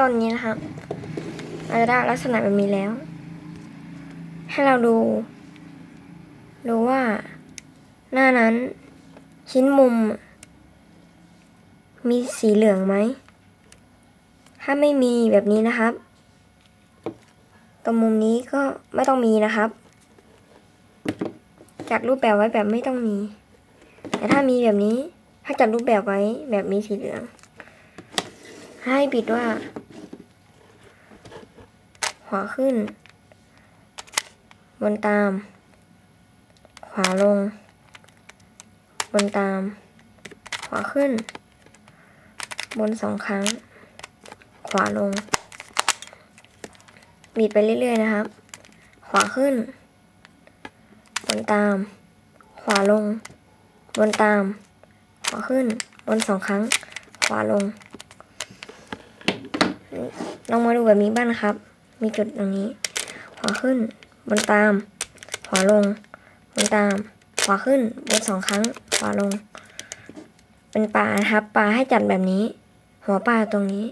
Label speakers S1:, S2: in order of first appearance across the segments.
S1: ตอนนี้นะครับเราจะได้ลักษณะแบบนี้แล้ว ให้เราดู ดูว่า หน้านั้น ชิ้นมุม มีสีเหลืองไหม ถ้าไม่มีแบบนี้นะครับ ตรงมุมนี้ก็ไม่ต้องมีนะครับ จัดรูปแบบไว้แบบไม่ต้องมี แต่ถ้ามีแบบนี้ ถ้าจัดรูปแบบไว้แบบมีสีเหลือง ให้ปิดว่า ขวาขึ้น บนตาม ขวาลง บนตาม ขวาขึ้น บนสองครั้ง ขวาลง บีบไปเรื่อยๆนะครับ ขวาขึ้น บนตาม ขวาลง บนตาม ขวาขึ้น บนสองครั้ง ขวาลงลองมาดูแบบนี้บ้างนะครับ มีจุดตรงนี้ ขวาขึ้น บนตาม ขวาลง บนตาม ขวาขึ้น บนสองครั้ง ขวาลง เป็นปลานะครับ ปลาให้จัดแบบนี้ หัวปลาตรงนี้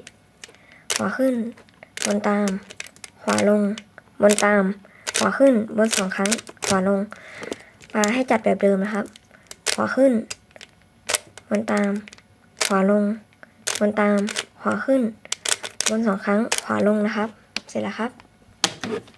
S1: ขวาขึ้น บนตาม ขวาลง บนตาม ขวาขึ้น บนสองครั้ง ขวาลง ปลาให้จัดแบบเดิมนะครับ ขวาขึ้น บนตาม ขวาลง บนตาม ขวาขึ้น บนสองครั้ง ขวาลงนะครับ เสร็จแล้วครับ